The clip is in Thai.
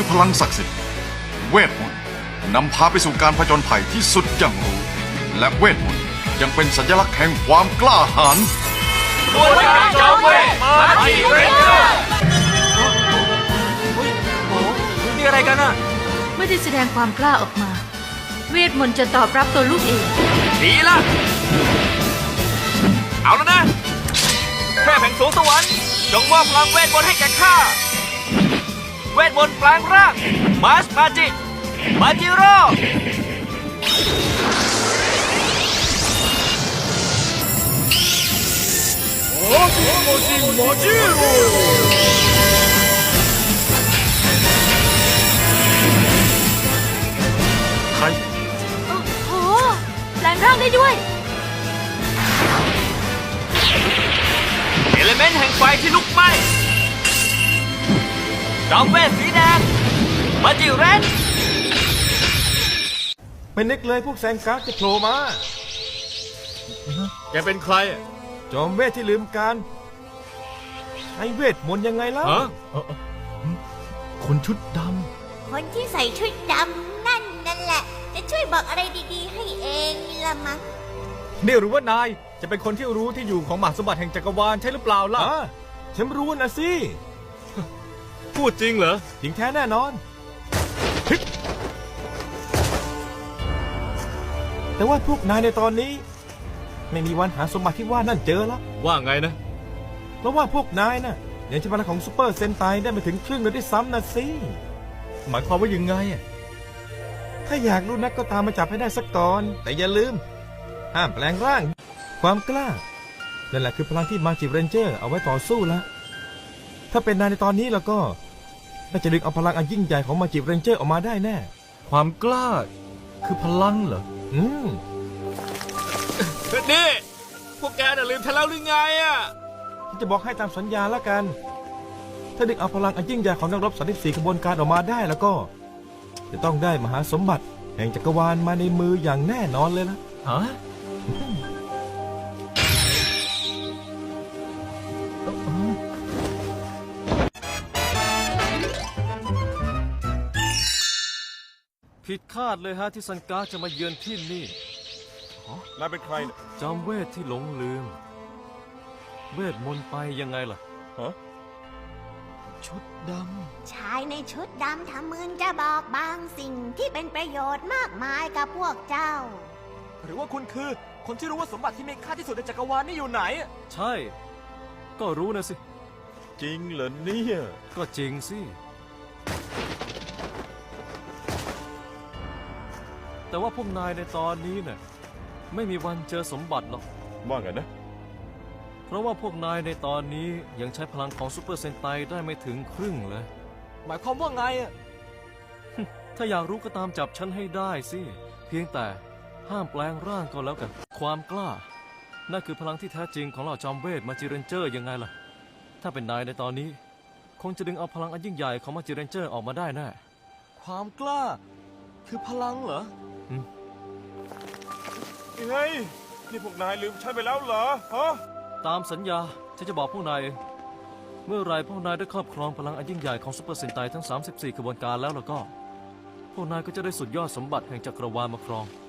คือพลังศักดิ์สิทธิ์ เวทมนต์นำพาไปสู่การผจญภัยที่สุดอย่างรู้ และเวทมนต์ยังเป็นสัญลักษณ์แห่งความกล้าหาญนี่อะไรกันอะไม่ได้แสดงความกล้าออกมา เวทมนต์จะตอบรับตัวลูกเอง ดีละเอาแล้วนะแค่แผงสูงสวรรค์จงมอบพลังเวทมนต์ให้แก่ข้า เวทมนต์แปลงร่างมาสมาจิ มาจิโร่ใครโอ้โหแปลงร่างได้ด้วย เอลเมนต์แห่งไฟที่ลุกไหม้ ดอกเวทสีแดงมาจิเรนไม่นึกเลยพวกแซงกัสจะโผล่มา แกเป็นใครอะจอมเวทที่ลืมการใช้เวทมนต์ยังไงล่ะฮะคนชุดดคนที่ใส่ชุดดำนั่นนั่นแหละ จะช่วยบอกอะไรดีๆ ให้เองละมั้งนี่หรือว่านายจะเป็นคนที่รู้ที่อยู่ของหมหาสมบัติแห่งจักรวาลใช่หรือเปล่าำล่ะอ่าฉันรู้นะสิ พูดจริงเหรอจริงแท้แน่นอนฮึบแต่ว่าพวกนายในตอนนี้ ไม่มีวันหาสมบัติที่ว่านั่นเจอแล้วว่าไงนะเพราะว่าพวกนายน่ะยังใช้พลังของซูเปอร์เซนไตได้ไม่ถึงครึ่งเลยด้วยซ้ำนะสิหมายความว่ายังไงอะถ้าอยากรู้นักก็ตามมาจับให้ได้สักก่อน แต่อย่าลืม ห้ามแปลงร่าง ความกล้า นั่นแหละคือพลังที่มาจิเรนเจอร์เอาไว้ต่อสู้ละถ้าเป็นนายในตอนนี้แล้วก็ น่าจะดึงเอาพลังอันยิ่งใหญ่ของมาจิเรนเจอร์ออกมาได้แน่ ความกล้า คือพลังเหรอ อืม นี่ พวกแกน่ะลืมฉันแล้วหรือไงอะฉันจะบอกให้ตามสัญญาละกัน ถ้าดึงเอาพลังอันยิ่งใหญ่ของนักรบสันติสีขบวนการออกมาได้แล้วก็ จะต้องได้มหาสมบัติ แห่งจักรวาลมาในมืออย่างแน่นอนเลยละฮะ ผิดคาดเลยฮะที่ซันการ์จะมาเยือนที่นี่ นายเป็นใครจำเวทที่หลงลืม เวทมนต์ไปยังไงล่ะ ฮะ ชุดดชายในชุดดำทำมือจะบอกบางสิ่งที่เป็นประโยชน์มากมายกับพวกเจ้า หรือว่าคุณคือ คนที่รู้ว่าสมบัติที่มีค่าที่สุดในจักรวาลนี่อยู่ไหนำใช่ ก็รู้นะสิ จริงเหรอเนี่ย ก็จริงสิ แต่ว่าพวกนายในตอนนี้เนี่ยไม่มีวันเจอสมบัติหรอก ว่าไงนะ เพราะว่าพวกนายในตอนนี้ยังใช้พลังของซูเปอร์เซนไตได้ไม่ถึงครึ่งเลย หมายความว่าไงอะ ถ้าอยากรู้ก็ตามจับฉันให้ได้สิ เพียงแต่ห้ามแปลงร่างก็แล้วกัน ความกล้า นั่นคือพลังที่แท้จริงของเหล่าจอมเวทมาจิเรนเจอร์ยังไงล่ะ ถ้าเป็นนายในตอนนี้ คงจะดึงเอาพลังอันยิ่งใหญ่ของมาจิเรนเจอร์ออกมาได้แน่ ความกล้า คือพลังเหรอ เฮ้ยนี่พวกนายลืมฉันไปแล้วเหรอฮะตามสัญญาฉันจะบอกพวกนายเองเมื่อไรพวกนายได้ครอบครองพลังอันยิ่งใหญ่ของซุปเปอร์เซนไตทั้ง 34ขบวนการแล้วแล้วก็ พวกนายก็จะได้สุดยอดสมบัติแห่งจักรวาลมาครองฮ